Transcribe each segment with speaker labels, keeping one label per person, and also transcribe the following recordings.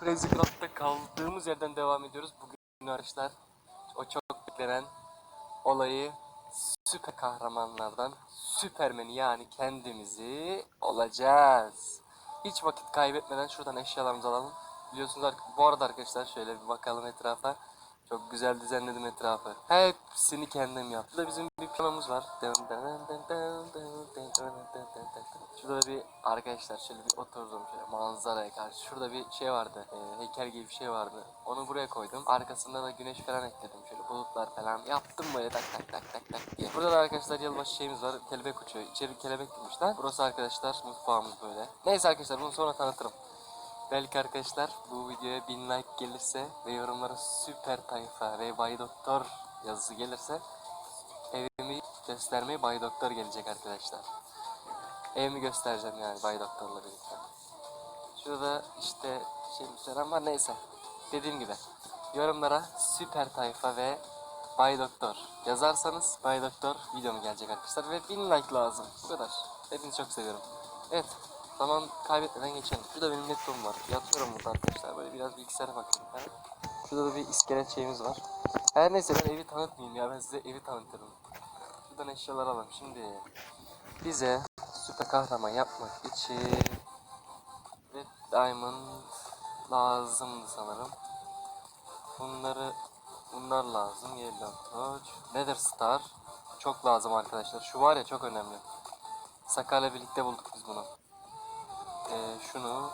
Speaker 1: Crazy Craft'ta kaldığımız yerden devam ediyoruz. Bugün arkadaşlar o çok beklenen olayı süper kahramanlardan Süpermen'i yani kendimizi olacağız. Hiç vakit kaybetmeden şuradan eşyalarımızı alalım. Biliyorsunuz bu arada arkadaşlar şöyle bir bakalım etrafa. Çok güzel düzenledim etrafı. Hepsini kendim yaptım. Burada bizim bir planımız var. Şurada bir arkadaşlar şöyle bir oturdum şöyle manzaraya karşı. Şurada bir şey vardı. e, heykel gibi bir şey vardı. Onu buraya koydum. Arkasında da güneş falan ekledim. Şöyle bulutlar falan. Yaptım böyle tak tak tak tak tak diye. Burada da arkadaşlar yılbaşı şeyimiz var. Kelebek uçuyor. İçeri kelebek girmişler. Burası arkadaşlar mutfağımız böyle. Neyse arkadaşlar bunu sonra tanıtırım. Belki arkadaşlar bu videoya 1000 like gelirse ve yorumlara süper tayfa ve Bay Doktor yazısı gelirse evimi göstermeye Bay Doktor gelecek arkadaşlar. Evimi göstereceğim yani Bay Doktor'la birlikte. Şurada işte şey falan var neyse. Dediğim gibi yorumlara süper tayfa ve Bay Doktor yazarsanız Bay Doktor videom gelecek arkadaşlar ve 1000 like lazım. Bu kadar. Hepinizi çok seviyorum. Evet. Zaman kaybetmeden geçelim. Şurada benim laptopum var. Yatıyorum burada arkadaşlar. Böyle biraz bilgisayara bakıyorum. Ha? Şurada da bir iskelet şeyimiz var. Her neyse ben evi tanıtmayayım ya. Ben size evi tanıtırım. Şuradan eşyalar alalım. Şimdi bize süper kahraman yapmak için Red Diamond lazımdı sanırım. Bunları bunlar lazım. Yellow Torch. Nether Star. Çok lazım arkadaşlar. Şu var ya çok önemli. Sakar'la birlikte bulduk biz bunu. Ee, şunu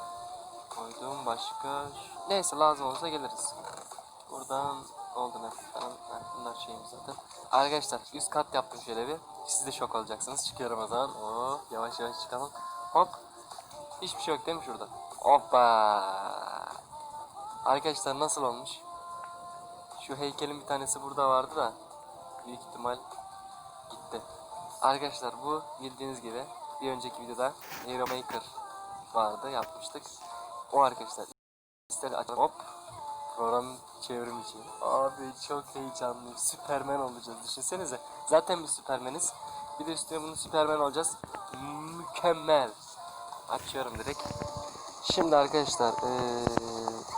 Speaker 1: koydum başka. Neyse lazım olsa geliriz. Buradan oldu ne falan. Ha, bunlar şeyimiz zaten. Arkadaşlar üst kat yaptım şöyle bir. Siz de şok olacaksınız. Çıkıyorum o zaman. Oo, yavaş yavaş çıkalım. Hop. Hiçbir şey yok değil mi şurada? Hoppa. Arkadaşlar nasıl olmuş? Şu heykelin bir tanesi burada vardı da büyük ihtimal gitti. Arkadaşlar bu bildiğiniz gibi bir önceki videoda Hero Maker vardı yapmıştık. O arkadaşlar ister açalım hop program çevrim içi. Abi çok heyecanlıyım. Süpermen olacağız düşünsenize. Zaten bir süpermeniz. Bir de üstüne bunu süpermen olacağız. Mükemmel. Açıyorum direkt. Şimdi arkadaşlar eee